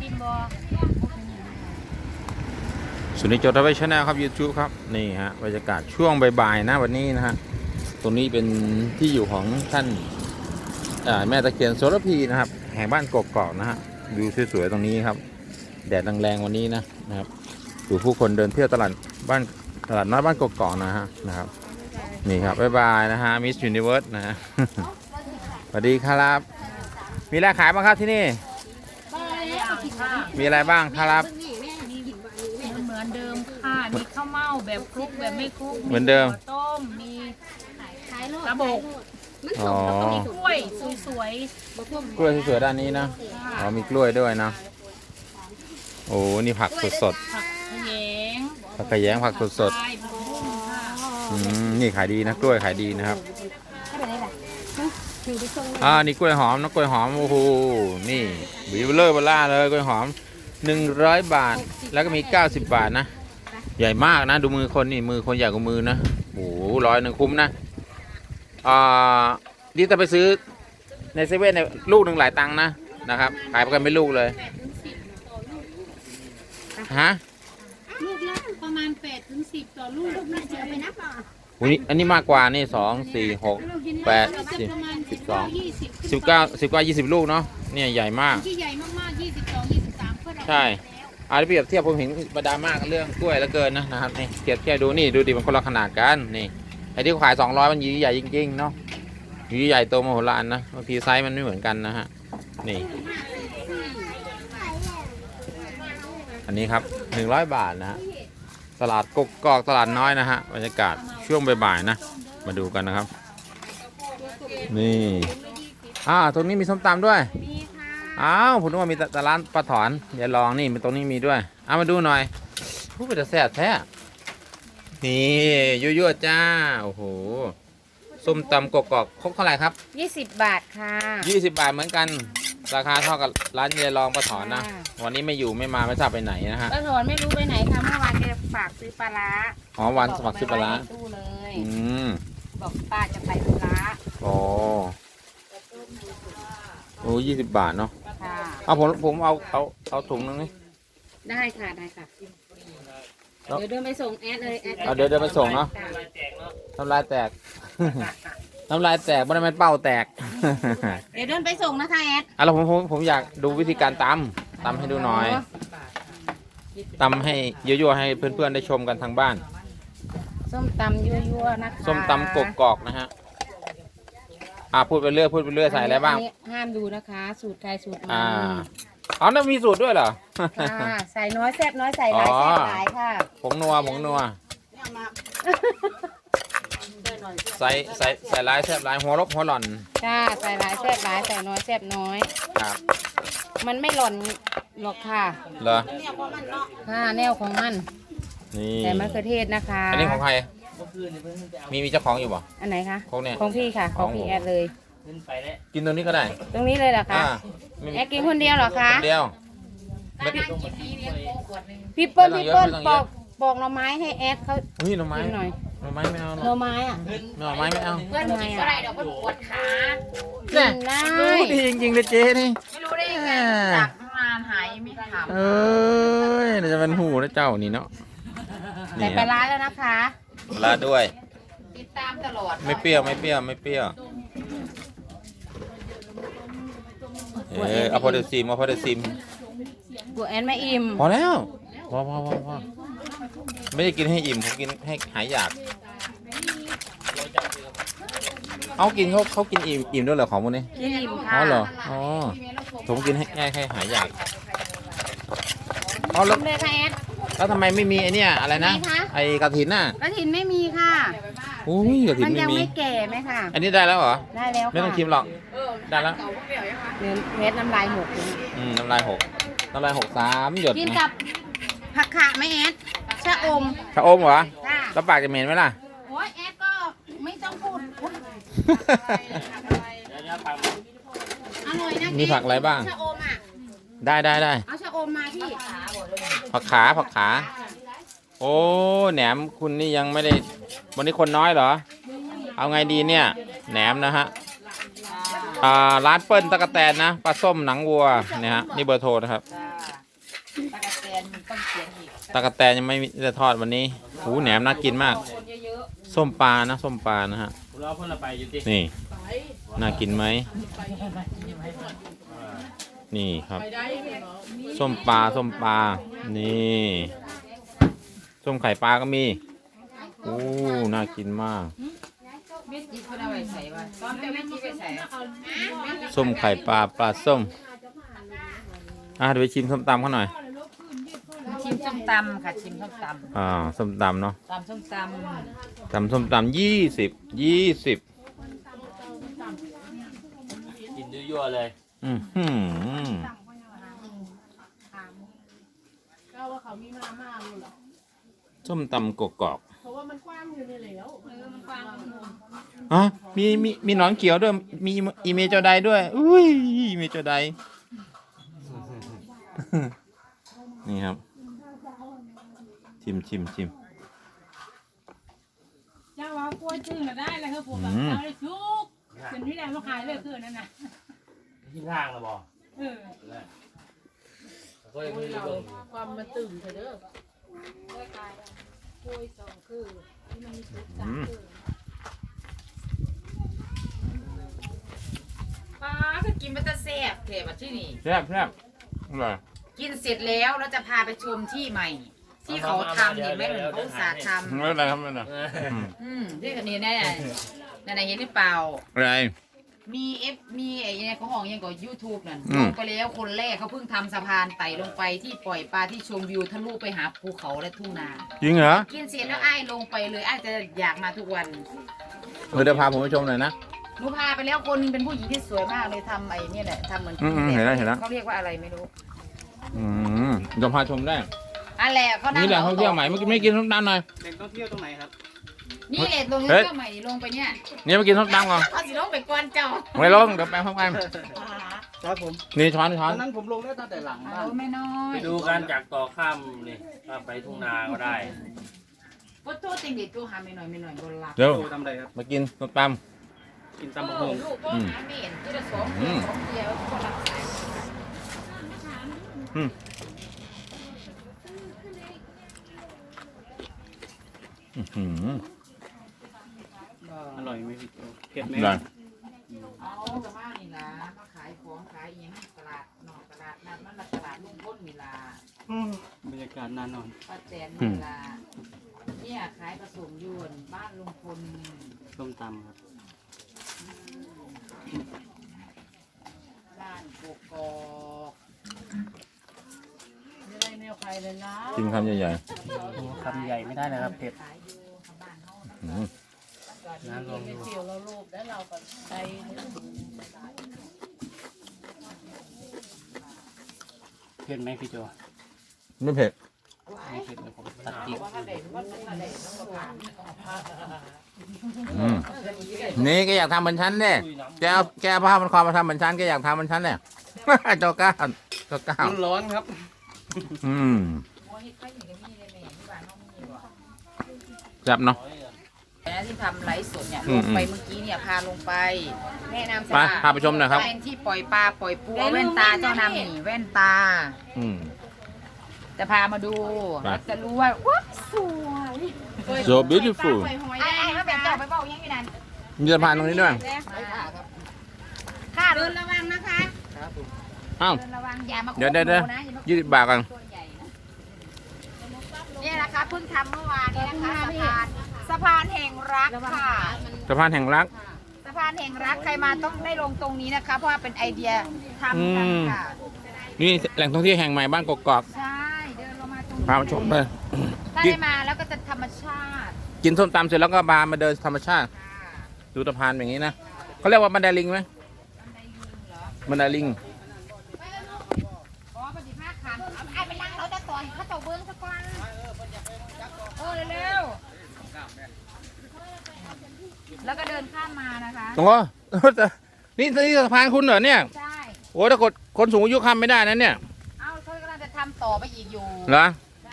ซิมบอสุนิจโจทย์ชาแนลครับ YouTube ครับ นี่ฮะบรรยากาศช่วงบ่ายๆนะวันนี้นะฮะ ตรงนี้เป็นที่อยู่ของท่านแม่ตะเคียนโสระพีนะครับ แห่งบ้านกกอกนะฮะวิวสวยๆตรงนี้ครับ แดดแรงๆวันนี้นะนะครับดูผู้คนเดินเที่ยวตลาดบ้านตลาดน้อยบ้านกกอกนะฮะนะครับ นี่ครับบ๊ายบายนะฮะมิส s u นิเวิร์สนะฮะสวัสดีครับ มีอะไรขายบ้างครับที่นี่ มีอะไรบ้างครับ เหมือนเดิมค่ะมีข้าวเม่าแบบคลุกแบบไม่คลุกเหมือนเดิม ข้าวต้มมีกระบกอ๋อ มีกล้วยสวยกล้วยสวยๆด้านนี้นะๆอ๋อค่ะมีกล้วยด้วยนะ โอ้นี่ผักสดผักขยงๆผักกระแยงผักสดใช่ผักบุ้งค่ะๆอืมนี่ขายดีนะกล้วยขายดีนะครับ อ่านี่กล้วยหอมนะกล้วยหอมโอ้โหนี่บีเบลเลอร์เบล่าเลยกล้วยหอม 100 บาทแล้วก็มี 90 บาทนะ ใหญ่มากนะ ดูมือคนนี่มือคนใหญ่กว่ามือนะโอ้โหร้อยหนึ่งคุ้มนะอ่านี่จะไปซื้อในเซเว่นเนี่ยลูกหนึ่งหลายตังค์นะนะครับขายกันเป็นลูกเลยฮะลูกละประมาณ8ถึง10 ต่อลูกลูกน่าจะไปนับ อะอุ้ยอันนี้มากกว่านี่สองสี่หกแปดสิบประมาณสิบสอง20สิบเก้าสิบเก้ายี่สิบลูกเนาะเนี่ยใหญ่มาก ที่ใหญ่มากๆ22 23เพื่อเราใช่ อาเปรียบเทียบผมเห็นบรรดามากเรื่องกล้วยแล้วเกินนะนะครับนี่เทียบเทียบดูนี่ดูดิมันคนละขนาดกันนี่ไอ้ที่เขาขายสองร้อยมันยีใหญ่จริงๆเนาะยีใหญ่โตมโหฬารนะบางทีไซส์มันไม่เหมือนกันนะฮะนี่ อันนี้ครับหนึ่งร้อยบาทนะฮะตลาดกกกอกตลาดน้อยนะฮะบรรยากาศ ช่วงบ่ายๆนะ มาดูกันนะครับ นี่อ่าตรงนี้มีส้มตำด้วยมีค่ะอ้าวผมนึกว่ามีแต่แต่ร้านปลาถอนอย่าลองนี่มันตรงนี้มีด้วยเอามาดูหน่อยผู้เป็นแต่แซ่บแท้นี่ยั่วๆจ้าโอ้โหส้มตำกกอกครกเท่าไหร่ครับ 20 บาทค่ะ 20 บาทเหมือนกัน ราคาเท่ากับร้านยายรองปลาถอนนะค่ะวันนี้ไม่อยู่ไม่มาไม่ทราบไปไหนนะฮะป้าถอนไม่รู้ไปไหนค่ะเมื่อวานแกฝากซื้อปลาร้าอ๋อวันสมัครซื้อปลาร้าบกเอไปไว้ในตู้เลย อืมบอกป้าจะไปธุระโอ้โอ้ยี่สิบบาทเนาะค่ะเอาผมผมเอาเอาเอาถุงนึงนี่ ได้ค่ะได้ค่ะแล้วเดี๋ยวเดินไปส่งแอดเลยแอดเอาเดี๋ยวเดินไปส่งเนาะจ้น้ำลายแตก น้ำลายแตกไม่ได้มันเป้าแตก เดี๋ยวเดินไปส่งนะคะแอด อะแล้วผมผมผมอยากดูวิธีการตำตำให้ดูหน่อยตำให้ยั่วๆให้เพื่อนๆได้ชมกันทางบ้าน ส้มตำยั่วๆนะคะส้มตำกกอกนะฮะ อะพูดไปเรื่อยพูดไปเรื่อยใส่อะไรบ้าง นนี้ห้ามดูนะคะ สูตรใครสูตรมัอ่านอ๋อนั่นมีสูตรด้วยเหรอ ค่ะใส่น้อยแซ่บน้อยใส่หลายอ๋อ แซ่บหลายค่ะผงนัวผงนัว ใส่ใส่ใส่ลายแซ่บลายหัวลบหัวหล่อนค่ะใส่หลายแซ่บหลายใส่น้อยแซ่บน้อย ครับมันไม่หล่อนหรอกค่ะเหรอค่ะแนวของมัน นี่แต่มะเขือเทศนะคะ อันนี้ของใครมีมีเจ้าของอยู่บ่อันไหนคะของเนี่ยของพี่ค่ะ ของพี่ของผมแอดเลย กินตรงนี้ก็ได้ ตรงนี้เลยเหรอคะอ่าไม่มีแอดกินคนเดียวเหรอคะคนเดียวไม่พี่เปิ้ลไม่พี่ต้องเปิ้ลเยอะไม่ต้องปเยออะกปอกหน่อไม้ให้แอดเขานี่หน่อไม้กินหน่อย หน่อไม้ไม่เอาหรหน่ออกไม้อะหน่อไม้ไม่เอาเพื่อนกินก็ได้เดี๋ยวก็ปวดขาเนี่ยกินได้รู้ดีจริงๆเลยเจ๊นี่ ไม่รู้ได้ยังไงจากตั้งนานหายยังไม่ถามเอ้ยเดี๋ยวจะเป็นหูนะเจ้านี่เนาะใส่ปลาร้าแล้วนะคะ ลาด้วย ติดตามตลอดไม่เปรี้ยวไม่เปรี้ยวไม่เปรี้ยว เออเอาพอเดยวซิมเอาพอเดยวซิมกูแอนไม่อิ่มพอแล้วพอพอพอพอ ไม่ได้กินให้อิ่มผมกินให้หายอยาก เอากินเขาเขากินอิ่มอิ่มด้วยเหรอของพวกนี้กินอิ่มอ๋ค่ะอเหรออ๋อผมกินให้แค่ให้หายอยากเอาลแล้วงเลยค่ะแอด แล้วทำไมไม่มีไอเนี่ยอะไรนะ ไหนคะ ไอกระถินน่ะกระถินไม่มีค่ะ อุ้ยกระถินมันไม่ยังมี ไม่แก่ไหมค่ะ อันนี้ได้แล้วเหรอ ได้แล้วค่ะไม่ต้องชิมหรอก ได้แล้ว เนื้อเม็ดน้ำลายหกอยู่อืมน้ำลายหกน้ำลายหกสามหยดกินกับผักขะไหมแอด ชะอมชะอมเหรอค่ะแล้วปากจะเหม็นไหมล่ะ โอ้ยแอดก็ไม่ต้องพูดอุ๊ยอร่อยนะมีผักอะไรบ้าง ชะอมอะได้ได้ได้เอาชะอมมาพี่ผักขาผักขา โอ้แหนมคุณนี่ยังไม่ได้ วันนี้คนน้อยเหรอ เอาไงดีเนี่ย แหนมนะฮะอ่าร้านเปิ้ลตะกะแตนนะปลาส้มหนังวัวเนี่ยฮะนี่เบอร์โทรนะครับ จ้าตะกะแตนต้องเขียนอีก ตะกะแตนยังไม่มีจะทอดวันนี้หูแหนมน่ากินมาก คนเยอะส้มปลานะส้มปลานะฮะเราเพิ่นละไปอยู่ดินี่น่ากินไหม นี่ครับส้มปลาส้มปลา นี่ ส้มไข่ปลาก็มีโอ้น่ากินมากๆเม็ดจีคนเอาไว้ใส่ว่าตอนเจ้าเม็ดจีไปใส่ส้มไข่ปลาปลาส้ม อะเดี๋ยวไปชิมส้มตำเขาหน่อยชิ มส้มตำค่ะชิมส้มตอ่าส้มตำเนาะำตำส้มตตำส้มตำยี่สิบยี่สิบกินยั่วๆเลยอือหือก็ว่าเขามีมาม่าอยู่เหรอส้มตำกกอกเพราะว่ามันกว้างอยู่ในแล้วๆอ๋อมีมีมีหนอนเขียวด้วย มีอีเมลเจ้าใดด้วยอุ้ยอีเมลเจ้าใดนี่ครับ ชิมชิมชิมเจ้าว่ากล้วยจืดน่ะได้แล้วครับผมแบบอืมเอาเลยชุกเป็นที่ไหนมาขายเลยคือนั่นน่ะที่ทางละบ่เออก็ยังมีเบิ่งความมาตื่นเถอะเด้อกล้วยสองคือที่มันมีชุดอืมำป้าก็กินมันจะแซ่บเทปที่นี่แซ่บแซ่บอร่อย กินเสร็จแล้วเราจะพาไปชมที่ใหม่ ที่เขาทำเห็นไหมเหมือนเขาอุตสาห์ทไม่เป็นไรครับไม่เป็นไรเอออืมำอืมที่กันนี้แน่นั่นน่ะเห็นหรือเปล่า อะไร มีเอฟมีไอ้เนี่ยเขาห้องยังกับยูทูบนั่นอืลม งไปแล้วคนแรกเขาเพิ่งทำสะพานไต่ลงไปที่ปล่อยปลาที่ชมวิวทะลุไปหาภูเขาและทุ่งนา จริงเหรอกินเสร็จแล้วไอ้ายลงไปเลยไอ้ายจะอยากมาทุกวันเออเดี๋ยวพาผมไปชมหน่อยนะ หนูพาไปแล้วคนหนึงเป็นผู้หญิงที่สวยมากเลยทำไอ้เนี่ยแหละทำเหมือนอืมอืมเห็นแล้วเห็นแล้ว เขาเรียกว่าอะไรไม่รู้ อืมเดี๋ยวพาชมได้ อันแหละเขานั่งนี่แหละท่องเที่ยวใหม่เมื่อกี้ไม่กินส้มตำหน่อย เด็กต้องเที่ยวตรงไหนครับ นี่แหละลงเฮ้ยเที่ยวใหม่ลงไปเนี่ยนี่มากินส้มตำก่อนเขาสิลงไปก่อนเจ้าไม่ลงเดี๋ยวแปลงพร้อมกันครับผมนี่ช้อนช้อนนั้นผมลงได้ตั้งแต่หลังเอาไม่น้อยไปดูการจากต่อข้ามนี่ข้ามไปทุ่งนาก็ได้ก็โทษจริงดิตัวหาไม่หน่อยไม่หน่อยบนหลักเดี๋ยวทำอะไรครับ มากินส้มต กินเอตำบักอหุ่งลูกก็หาไม่เห็นที่ละสองอืมสองเดียวคนละสายำ อืมอื้อหืออร่อยไหมพี่โจเผ็ดไหมอร่อยเอากระมานี่ล่ะมาขายของขายอหยังตลาดนอกตลาดนัดมันละตลาดลุงพ้นนี่ล่ะบรรยากาศนานนอนป้าแตนนี่ล่ะเนี่ยขายผสมยวนบ้านลุงพลส้มตำครับบ้านกกอก ไม่ได้แนวใครเลยนะกินคำใหญ่คำใหญ่ไม่ได้นะครับเผ็ดขายอยู่บ้านเขาๆอืมน้ำลองดูเกี่ยวเราโลภแล้วเราก็ใจเผ็ดไหมพี่โจไม่เผ็ดไม่เผ็ดเลยผมตัดพริกว่าถ้าเด็กว่าถ้าเด็กต้องก็ผ่านอืมนี่แกอยากทำเหมือนฉันเนี่ยแกเอาแกเอาผ้ามันคอมาทำเหมือนฉันแกอยากทำเหมือนฉันเนี่ย เจ้าก้าวเจ้าก้าว มันร้อนครับ อืมโอ้ยใครอยู่กับนี่เลยแม่ที่บ้านน้องมีบ่จับเนาะแต่ที่ทำไลฟ์สดเนี่ยอืลมงไปเมื่อกี้เนี่ยพาลงไปแนะนำไปพาไปชมหน่อยครับแว่นที่ปล่อยปลาปล่อยปูเอาแว่นตาเจ้านำนี่แว่นตา อืมจะพามาดูไปจะรู้ว่าว้าวสวย so beautiful ไอ้ไอ้เขาแบบเจ้าไปเบ้ายังอยู่นั่นมีสะพานตรงนี้ด้วยค่ะเดินระวังนะคะ อ้าวเดินระวังอย่ามาเดี๋ยวเดี๋ยวเดี๋ยวโค้งนะอามายี่สิบบาทกันตัวใหญ่นะเนี่ยนะคะเพิ่งทำเมื่อวานนี้นะคะสะพานสะพานแห่งรักค่ะสะพานแห่งรักสะพานแห่งรักใครมาต้องได้ลงตรงนี้นะคะ เพราะว่าเป็นไอเดียทำกันอืมค่ะนี่แหล่งท่องเที่ยวแห่งใหม่บ้านกกอกใช่เดินลงมาตรงนี้พามาชมเลยถ้าได้มาแล้วก็จะธรรมชาติ กินส้มตำเสร็จแล้วก็บามาเดินธรรมชาติค่ะดูสะพานอย่างนี้นะเขาเรียกว่าบันไดลิงไหมบันไดลิงเหรอบันไดลิง อ๋อปฏิภาคขันเอาไอ้ไปล้างรถจะต่อยเขาเจ้าเบิ้งสักวันเออเร็วๆ แล้วก็เดินข้ามมานะคะโอ้โหนี่นี่สะพานคุณเหรอเนี่ยใช่โอ้ถ้ากดคนสูงอายุข้ามไม่ได้นะเนี่ยเอ้าเขากำลังจะทำต่อไปอีกอยู่เหรอ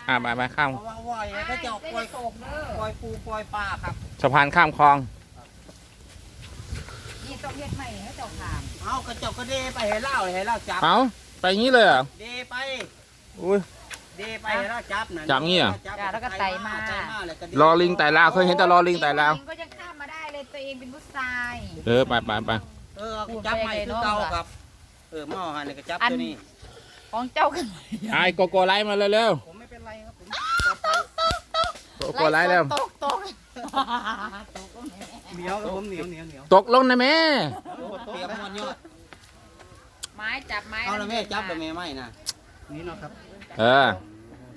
อ่าไปไปข้ามระวังว่อยก็จะปล่อยตกเด้อปล่อยปูปล่อยปลาครับสะพานข้ามคลองนี่ต้องเรียกใหม่ให้เจ้าขามเอากระจกก็เดไปให้เล่าให้เล่าจับเอาไปงี้เลยเหรอเดไปอุ้ยเดไปให้เล่าจับนะจับงี้เหรอจ้ะแล้วก็ไต่มาไต่มาแล้วก็เดรอลิงไต่ลาวเคยเห็นแต่รอลิงไต่ลาวลิงก็ยัง ตัวเองเป็นผู้ชายเออไปไปไปเออจับใหม่คือเก่าครับ เออหม้อหันนี่ก็จับตัวนี้ ของเจ้ากันไอ้โกโกไลท์มาเร็วผมไม่เป็นไรครับผมๆโกโกไลท์เร็วตกตกตกก็แม่เหนียวครับผมเหนียวเหนียวเหนียวตกลงนะแม่เตรียมหมดยอดไม้จับไม้เอาละแม่จับละแม่ไม่นะนี่เนาะครับ เออ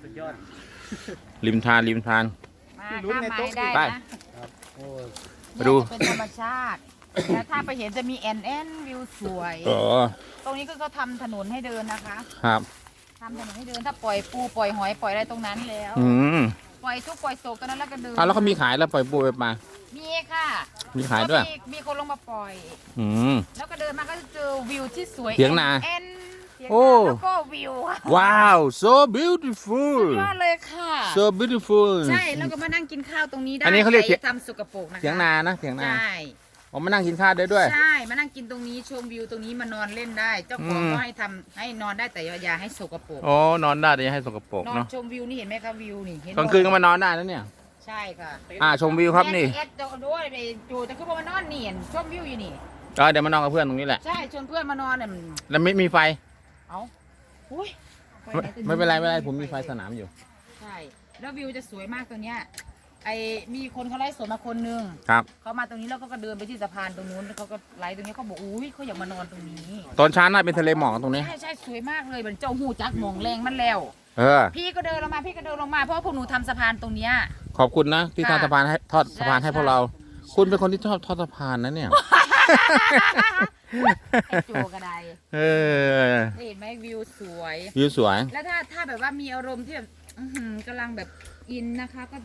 สุดยอดริมทานริมทานมาข้ามไม้ได้ไปนะโอ้ย มาดูเนี่ยจะเป็นธรรมชาติแล้วถ้าไปเห็นจะมีแอนแอนวิวสวย อ๋อตรงนี้ก็เขาทำถนนให้เดินนะคะครับทำถนนให้เดินถ้าปล่อยปูปล่อยหอยปล่อยอะไรตรงนั้นแล้ว อืมปล่อยทุกปล่อยโศกตรงนั้นแล้วก็เดินเอาแล้วเขามีขายแล้วปล่อยปูไปมา มีค่ะมีขายด้วย ก็มีมีคนลงมาปล่อย อืม แล้วก็เดินมาก็จะเจอวิวที่สวยเถียงนา แอนเถียง โอ้นาแล้วก็วิวค่ะว้าว so beautiful ยอดเลยค่ะ so beautiful ใช่ แล้วก็มานั่งกินข้าวตรงนี้ได้อันนี้เขาเรียกใคทำสกปรกนะคะเถียงนานะเถียงนาใช่ผมมานั่งกินข้าวได้ด้วย ใช่ มานั่งกินตรงนี้ชมวิวตรงนี้มานอนเล่นได้ เจ้าของอืม ก็ให้ทำให้นอนได้แต่อย่าให้สกปรกโอ้นอนได้แต่อย่าให้สกปรกนอนเนาะชมวิวนี่เห็นไหมคะวิวนี่เห็นกลางคืนก็มานอนได้แล้วเนี่ย ใช่ค่ะอ่าชมวิวครับนี่แอดจะด้วยไปจูจะขึ้นมานอนนี่เห็นชมวิวอยู่นี่ เออเดี๋ยวมานอนกับเพื่อนตรงนี้แหละ ใช่ชวนเพื่อนมานอนเนี่ยมันแล้วไม่มีไฟ เอาอุ้ยไม่ไม่เป็นไรไม่เป็นไรผมมีไฟสนามอยู่ ใช่แล้ววิวจะสวยมากตรงเนี้ยไอมีคนเขาไลฟ์สดมาคนนึงครับ เขามาตรงนี้แล้วก็เดินไปที่สะพานตรงนู้นแล้วเขาก็ไลฟ์ตรงนี้เขาบอกอุ้ยเขาอยากมานอนตรงนี้ตอนเช้าน่าเป็นทะเลหมอกตรงนี้ ใช่ใช่สวยมากเลยเหมือนเจ้าหูจักหมองแรงมันแล้ว เออ พี่ก็เดินลงมาพี่ก็เดินลงมาเพราะว่าพวกหนูทำสะพานตรงเนี้ย ขอบคุณนะ ที่ทอดค่ะสะพานให้ทอดสะพานให้ใช่พวกเรา คุณเป็นคนที่ชอบทอดสะพานนะเนี่ย ไอโจกระได เออ เห็นไหมวิวสวย วิวสวย แล้วถ้าถ้าแบบว่ามีอารมณ์ที่แบบอื้อหือกำลังแบบอินนะคะ ก็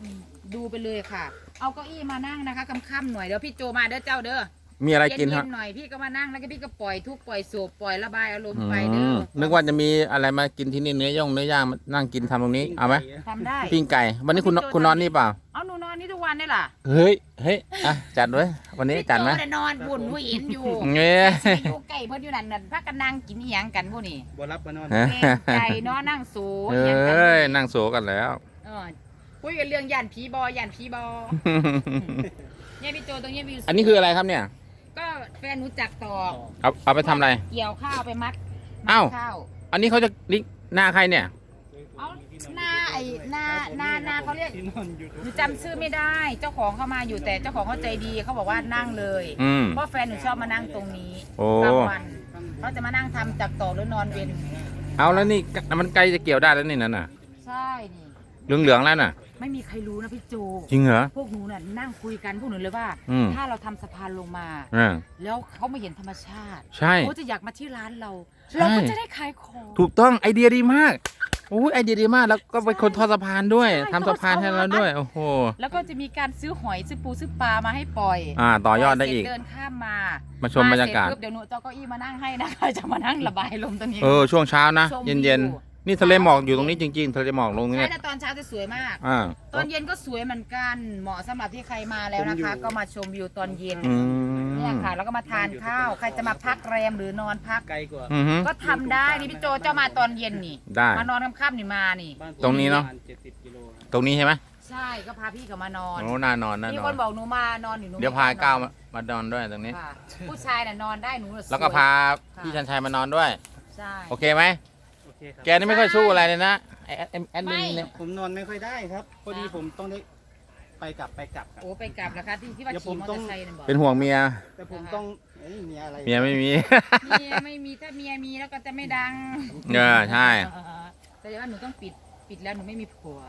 ดูไปเลยค่ะ เอาเก้าอี้มานั่งนะคะค่ำๆหน่อยเดี๋ยวพี่โจมาเด้อเจ้าเด้อมีอะไรกินเย็ครับนๆหน่อยพี่ก็มานั่งแล้วก็พี่ก็ปล่อยทุกข์ปล่อยโศกปล่อยระบายอารมณ์อืไปเด้มอนึกว่าจะมีอะไรมากินที่นี่เนื้อย่างเนื้อย่างมานั่งกินทำตรงนี้ เอาไหมทำได้ ปิ้งไก่ วันนี้คุณคุณนอนนี่เปล่า เอาหนู นอนนี่ทุกวันได้ล่ะเฮ้ยเฮ้ยอะจัดด้วยวันนี้พี่จัดไหมโจน่ะนอนบุญผู้เห็นอยู่เงี้ยไปอยู่ไก่เพิ่นอยู่นั่นน่ะพักกันนั่งกินอีหยังกันพวกนี้บ่รับมานอนฮะเกรงใจเนาะนั่งสูเออีหยังกั้ยนั่งโซกันแล้วเออคุยกันเรื่องย่านผีบอย่านผีบอเนี่ยพี่โจตรงนี้วิวสวยอันนี้คืออะไรครับเนี่ย ก็แฟนหนูจักตอกเอาเอาไปทำอะไร เกี่ยวข้าวไปมัดมัดอ้าวข้าวอันนี้เขาจะลิงหน้าใครเนี่ยเอา หน้าไอ้หน้าหน้าหน้าเขาเรียกที่นอนอยู่หนูจำชื่อไม่ได้ เจ้าของเข้ามาอยู่แต่เจ้าของเขาใจดีเขาบอกว่านั่งเลย อืม เพราะแฟนหนูชอบมานั่งตรงนี้โอ้ กลางวันเขาจะมานั่งทำจักตอกหรือนอนเวนเอาแล้วนี่มันใกล้จะเกี่ยวได้แล้วนี่นั่นน่ะใช่นี่เหลืองเหลืองๆแล้วน่ะ ไม่มีใครรู้นะพี่โจ จริงเหรอ พวกหนูน่ะนั่งคุยกันพวกหนูเลยว่า อืม ถ้าเราทำสะพานลงมา อ่าแล้วเขาไม่เห็นธรรมชาติใช่ เขาจะอยากมาที่ร้านเรา ใช่ เราก็จะได้ขายของ ถูกต้องไอเดียดีมากโอ้ยไอเดียดีมากแล้วก็เป็นคนทอดสะพานด้วยใช่ทำสะพานให้เราด้วย โอ้โห แล้วก็จะมีการซื้อหอยซื้อปูซื้อปลามาให้ปล่อยอ่า ต่อยอดได้อีก เสร็จเดินข้ามมามาชมบรรยากาศ เสจปุ๊บเดี๋ยวหนูจะเอาเก้าอี้มานั่งให้นะคะจะมานั่งระบายลมตรงนี้ เออ ช่วงเช้านะ ชมเย็นวิเย็นวๆนี่ทะเลหมอกอยู่ตรงนี้จริงๆ ทะเลหมอกลงตรงใช่นี้แต่ตอนเช้าจะสวยมาก อ่าตอนเย็นก็สวยเหมือนกันเหมาะสำหรับที่ใครมาแล้วนะคะ ก็มาชมวิวตอนเย็น อืม เนี่ยค่ะ แล้วก็มาทานข้าว ใครจะมาพักแรมหรือนอนพัก ไกลกว่า อือฮึ ก็ทำได้นี่พี่โจเจ้ามาตอนเย็นนี่ ได้มานอนค่ำๆนี่มานี่ บ้ผมตรงนี้เนอะ ปมณ70กิโลครับตรงนี้ใช่ไหมใช่ก็พาพี่เขามานอน โอ้น่านอนน่ามีนอคนน บอกหนูมานอนอยู่หนูเดี๋ยวพาก้าวมามานอนด้วยตรงนี้ ค่ะผู้ชายน่ะนอนได้หนูน่ะสยแล้วก็พาพี่ชันชัยมานอนด้วย ใช่ โอเคไหม โอเคครับแกนี่ไม่ค่อยสู้อะไรเลยนะไอแอดแอดมินเนี่ย ผมนอนไม่ค่อยได้ครับ พอดีผมต้องได้ ไปกลับไปกลับครับ โอ้ไปกลับนะคะที่ที่ว่าเดี๋ยวผขี่มมอต้เตออง ร์ไซค์น่ะบอกเป็นห่วงเมีย แต่ผมต้องเอ้ยมีอะไรเมียไม่มีเมียไม่มีถ้าเมียมีแล้วก็จะไม่ดังเออใช่แสดงว่าหนูต้องปิดปิดแล้วหนูไม่มีผัว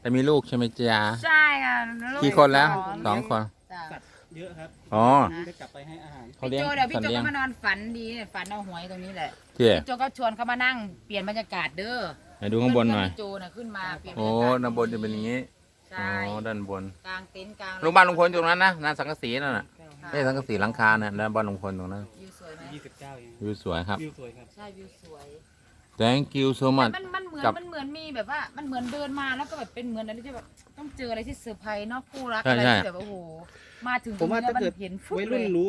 แต่มีลูกใช่ไหมจ๊ะใช่ค่ะลูกี่คนแล้วสสองคนจ้ะ สัตว์เยอะครับอ๋อได้กลับไปให้อาหารเขาพี่เลี้ยงโจเดี๋ยวพี่สัตโจว์เลี้ยก็งมานอนฝันดีเนี่ยฝันเอาหวยตรงนี้แหละเที่ยพี่โจก็ชวนเขามานั่งเปลี่ยนบรรยากาศเด้อไหนดูข้างบนหน่อย พี่โจน่ะขึ้นมาเปลี่ยนบรโอ้รยากาศด้านบนจะเป็นอย่างนี้ ใช่อ๋อด้านบนกลางเต็นท์กลางโรงพยาบาลลุงพลอยู่ตรงนั้นนะนั่นสังกะสีนั่นน่ะค่ะไม่ใช่สังกะสีหลังคาน่ะด้านบ้านลุงพลตรงนั้นวิวสวยไหม29เองวิวสวยครับ วิวสวยครับ ใช่วิวสวย thank you so much มันมันเหมือนกับ มันเหมือนมีแบบว่า มันเหมือนเดินมาแล้วก็แบบเป็นเหมือนอะไรที่แบบต้องเจออะไรที่เซอร์ไพรส์เนอกคู่รักใช่อะไรใช่ ที่แบบโอ้โหมาถึงผมว่าตรงถ้านี้เกิดมันเห็นฟุ๊บวัยเลรุ่นยรู้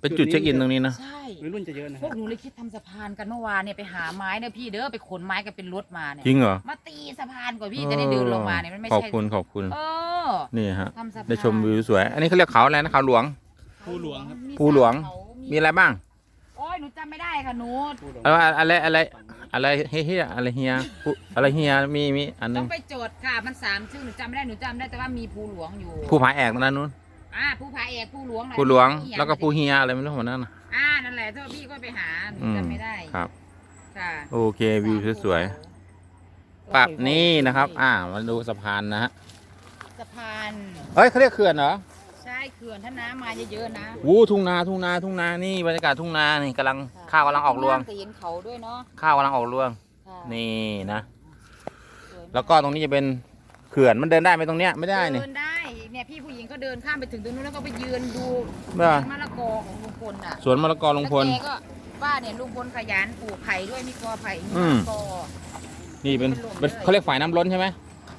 เป็นจุดเช็คอินตรงนี้นะใช่วัยรุ่นจะเยอะนะพวกหนูเลยคิดทำสะพานกันเมื่อวานเนี่ยไปหาไม้เนี่ยพี่เด้อไปขนไม้กันเป็นรถมาเนี่ยจริงเหรอมาตีสะพานกว่าพี่จะได้เดินลงมาเนี่ยมันไม่ขอบใช่คุณขอบคุณเออนี่ฮะทำสะพานได้ชมวิวสวย อันนี้เขาเรียกเขาอะไรนะเขาหลวง ภูหลวงครับมีภูหลวงเขามีอะไรบ้างโอ้ยหนูจำไม่ได้ค่ะหนูภูหลวงอะไรอะไรอะไรอะไรเฮียอะไรเฮียผู้อะไรเฮียมีมีอันหนึต้องงไปโจทย์ค่ะมันสามชื่อหนูจำไม่ได้หนูจำได้แต่ว่ามีภูหลวงอยู่ ผู้ผาแอกตรงนั้นนู้น อ่าภูผาเอกภูหลวงน่ะผู้หลวงที่แล้วก็ผู้เฮียอะไรไม่รู้หัวนั้นนะอ่านั่นแหละถ้าพี่ก็ไปหาหนูอืมจำไม่ได้ครับ ค่ะโอเควิวสวยๆปับนี่นะครับ อ่ามาดูสะพานนะฮะสะพานเฮ้ยเขาเรียกเขื่อนเหรอใช่เขื่อนถ้าน้ำมาเยอะๆนะวู้ทุ่งนาทุ่งนาทุ่งนานี่บรรยากาศทุ่งนานี่กำลังข้าวกำลังออกรวงจะเห็นเขาด้วยเนาะข้าวกำลังออกรวง ค่ะนี่นะ สยมาแล้วก็ตรงนี้จะเป็นเขื่อนมันเดินได้ไหมตรงเนี้ยไม่ได้นี่เดินได้ เนี่ยพี่ผู้หญิงก็เดินข้ามไปถึงตรงนู้นแล้วก็ไปยืนดูเมื่อมะละกอของลุงพลอะสวนมะละกอลุงพลแล้วแกก็ว่าเนี่ยลุงพลขยันปลูกไผ่ด้วยมีกอไผ่มีอืมะมละกอ นี่เป็น เป็นเขาเรียกฝ่ายน้ำล้นใช่ไหม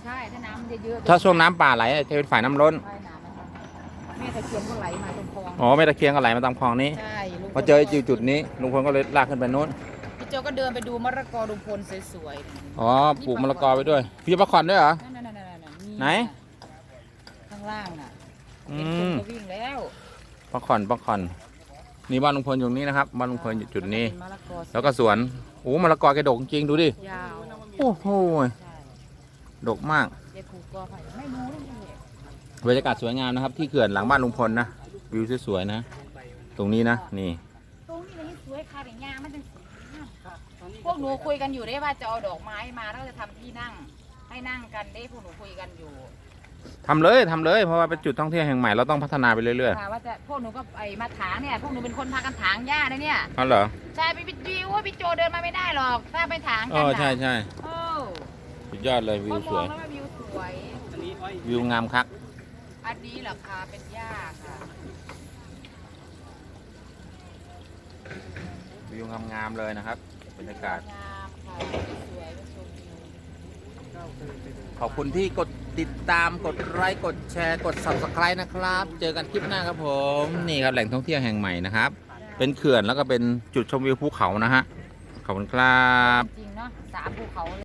ใช่ถ้าน้ำมันเยอะๆถ้าช่วงน้ำป่าไหลจะเป็นฝ่ายน้ำล้นใช่น้ำมันแม่ตะเคียนก็ไหลมาตรงคลองอ๋อไม่ตะเคียงก็ไหลมาตามคลองนี้ใช่ลุงพลพอเจอจุดจุดนี้ลุงพลก็เลยลากขึ้นไปนู้นพี่โจก็เดินไปดูมะละกอลุงพลสวยอ๋อปลูกมะละกอไปด้วยพี่ประคอนด้วยเหรอ ๆนั่นๆๆๆๆมีไหนข้าง ล่างน่ะอืเป็นคนมก็วิ่งแล้วประคอนประคอนนี่บ้านลุงพลอยู่ตรงนี้นะครับบ้านลุงพลอยู่จุดนี้เป็นมะละกอแล้วก็สวนโอ้มะละกอแกดกจริงดูดิยาวโอ้โหใช่ดกมาก เด็กปลูกกอไผ่ไม่รู้นี่เลยบรรยากาศสวยงามนะครับ ที่เขื่อนหลังบ้านลุงพลนะวิวสวยๆนะ ตรงนี้นะนี่ตรงนี้เลยสวยค่ะอย่างงามมันจังสีพวกหนูคุยกันอยู่ได้ว่าจะเอาดอกไม้มาแล้วจะทำที่นั่ง ให้นั่งกันได้พวกหนูคุยกันอยู่ ทำเลยทำเลยเพราะว่าเป็นจุดท่องเที่ยวแห่งใหม่เราต้องพัฒนาไปเรื่อยค่ะว่าจะพวกหนูก็ไปมาถางเนี่ยพวกหนูเป็นคนพากันถางหญ้านะเนี่ยๆอ๋อเหรอใช่พี่วิวว่าพี่โจเดินมาไม่ได้หรอกถ้าไปถางอ๋กัอนน่ะใช่ใช่โอ้สุดยอดเลยวิก็วมสอวงย แล้วว่าวิวสวยอันนี้อ้อยวิวงามคัก อันนี้เหรอคะเป็นหญ้าค่ะวิวงามๆเลยนะครับบรรยากาศงามค่ะสวยก็ชมวิว ขอบคุณที่กดติดตามกดไลค์กดแชร์กด subscribe นะครับ เจอกันคลิปหน้าครับผมนี่ครับแหล่งท่องเที่ยวแห่งใหม่นะครับ เป็นเขื่อนแล้วก็เป็นจุดชมวิวภูเขานะฮะขอบคุณครับ จริงๆเนาะสามภูเขาเลย